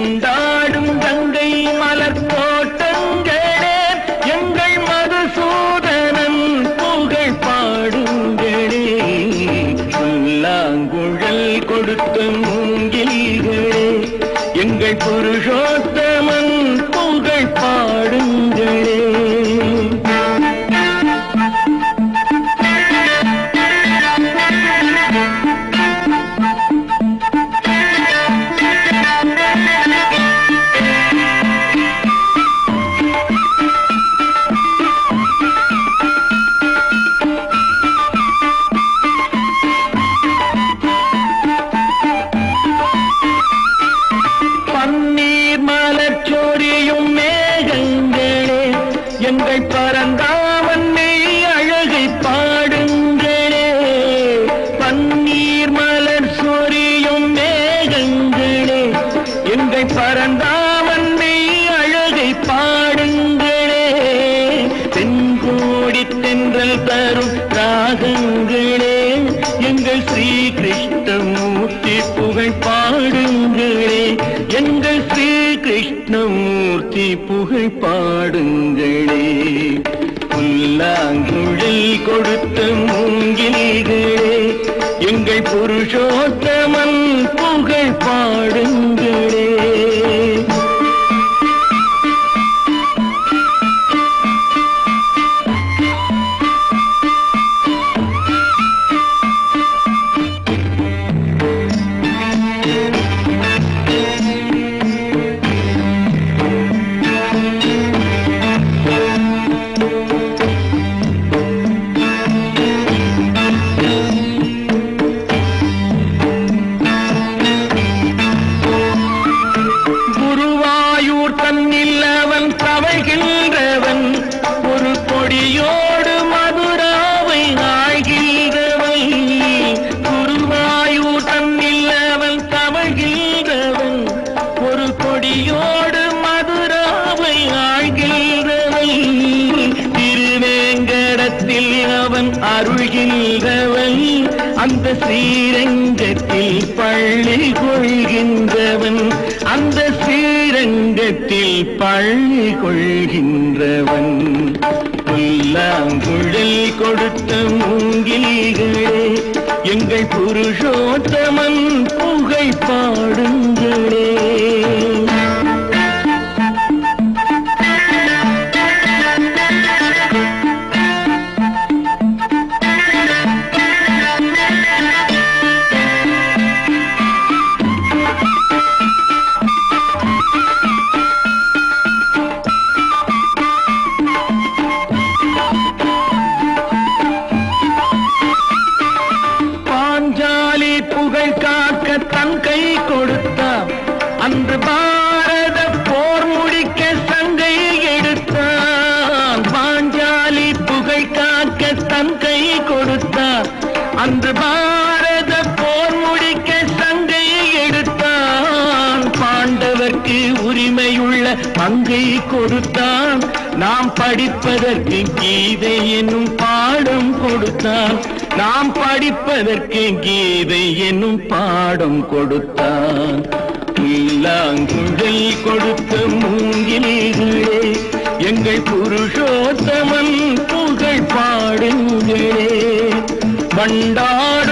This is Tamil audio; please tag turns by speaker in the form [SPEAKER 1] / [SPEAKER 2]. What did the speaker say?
[SPEAKER 1] பண்டாடும் எங்கள் பரந்தாமன் மெய் அழகை பாடுங்களே. பன்னீர் மலர் சொரியும் மேகங்களே. எங்கள் பரந்தாமன் மெய் அழகை பாடுங்களே. தென்கோடி தென்றல் தரும் ராகங்களே. எங்கள் ஸ்ரீ கிருஷ்ணமூர்த்தி புகழ் பாடுங்களே. எங்கள் ஸ்ரீ கிருஷ்ணமூர்த்தி புகழ் பாடுங்களே. புல்லாங்குழல் கொடுத்த மூங்கில்களே எங்கள் புருஷோத்தமன் புகழ் பாடுங்கள் அருள்கின்றவன் அந்த ஸ்ரீரங்கத்தில் பள்ளி கொள்கின்றவன் அந்த ஸ்ரீரங்கத்தில் பள்ளி கொள்கின்றவன். புல்லாங்குழல் கொடுத்த மூங்கில்களே எங்கள் புருஷோத்தமன் தன் கை கொடுத்தான். அன்று பாரத போர் முடிக்க சங்கை எடுத்தான். பாஞ்சாலி புகை காக்க தன் கை கொடுத்தான். அன்று பாரத கொள்ள பங்கை கொடுத்தான். நாம் படிப்பதற்கு கீதை என்னும் பாடம் கொடுத்தான். நாம் படிப்பதற்கு கீதை என்னும் பாடம் கொடுத்தான். இல்லாங்குழல் கொடுத்த மூங்கிலே எங்கள் புருஷோத்தமன் புகழ் பாடுங்களே. பண்டாட